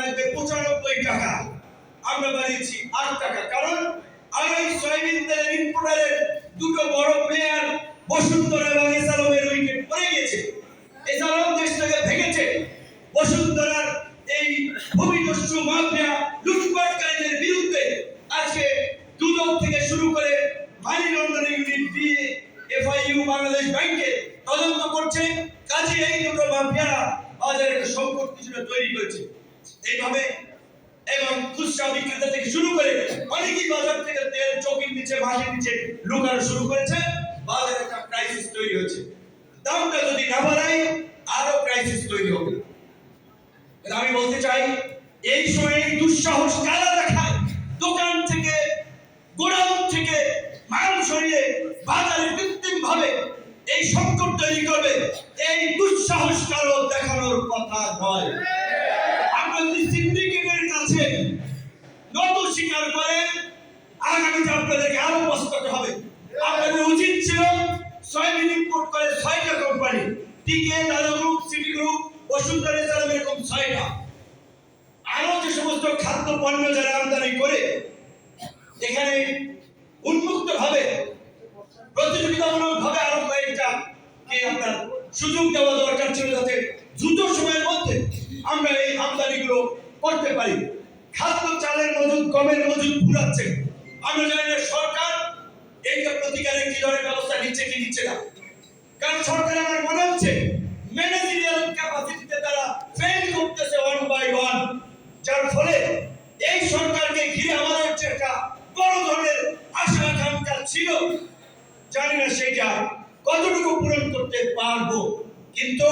লাগবে পঁচানব্বই টাকা আমরা বাড়িয়েছি আট টাকা। কারণ আগামী সয়াবিন তেলের ইম্পোর্টারের দুটো বড় প্লেয়ার বসুন্ধরা এবং এসালমের উইকেট পড়ে গেছে এসালম দেশটাকে ভেঙেছে। বসুন্ধরার এই ভূমিদস্যু মাফিয়া লুটপাটকারীদের বিরুদ্ধে আজকে দুদক থেকে শুরু করে মানি ইউনিট দিয়ে এফআইইউ বাংলাদেশ ব্যাংকে তদন্ত করছে। কাজে এই দুটো মাফিয়ারা বাজারে একটা কিছুটা তৈরি করেছে। এইভাবে এবং খুচরা বিক্রেতা থেকে শুরু করে অনেকেই বাজার থেকে তেল, চকির নিচে মাটির নিচে লুকানো শুরু করেছে। বাজারে একটা ক্রাইসিস তৈরি হয়েছে। দামটা যদি না বাড়ায়, আরও ক্রাইসিস তৈরি হবে। আমি বলতে চাই, এই সময় দুঃসাহস কারা দেখায়? দোকান থেকে, গোডাউন থেকে মাল সরিয়ে বাজারে কৃত্রিম ভাবে এই সংকট তৈরি করবে। এই দুঃসাহস কারও দেখানোর কথা নয়। সিন্ডিকেটের কাছে স্বীকার আগামীতে আপনাদেরকে আরও হবে। আপনাদের উচিত ছিল করে ছয়টা কোম্পানি টিকে, দাদা গ্রুপ সিটি গ্রুপ বসুন্ধরা এরকম ছয়টা। আরও যে সমস্ত খাদ্য পণ্য যারা আমদানি করে, এখানে উন্মুক্ত ভাবে প্রতিযোগিতামূলক ভাবে আরও কয়েকটা সুযোগ দেওয়া দরকার ছিল যাতে দ্রুত সময়ের মধ্যে আমরা এগুলো করতে পারি। খাদ্য চালের মজুদ কমের মজুদ ঘুরাচ্ছে আমরা জানি না সরকার এইটা প্রতিকারের কি ধরনের ব্যবস্থা নিচ্ছে কি নিচ্ছে না। কারণ সরকার আমার মনে হচ্ছে ম্যানেজেরিয়াল ক্যাপাসিটিতে তারা ফেল করতেছে ওয়ান বাই ওয়ান যার ফলে এই সরকারকে ঘিরে আমাদের একটা বড় ধরনের আশা আকাঙ্ক্ষা ছিল, জানি না সেটা কতটুকু পূরণ করতে পারব। কিন্তু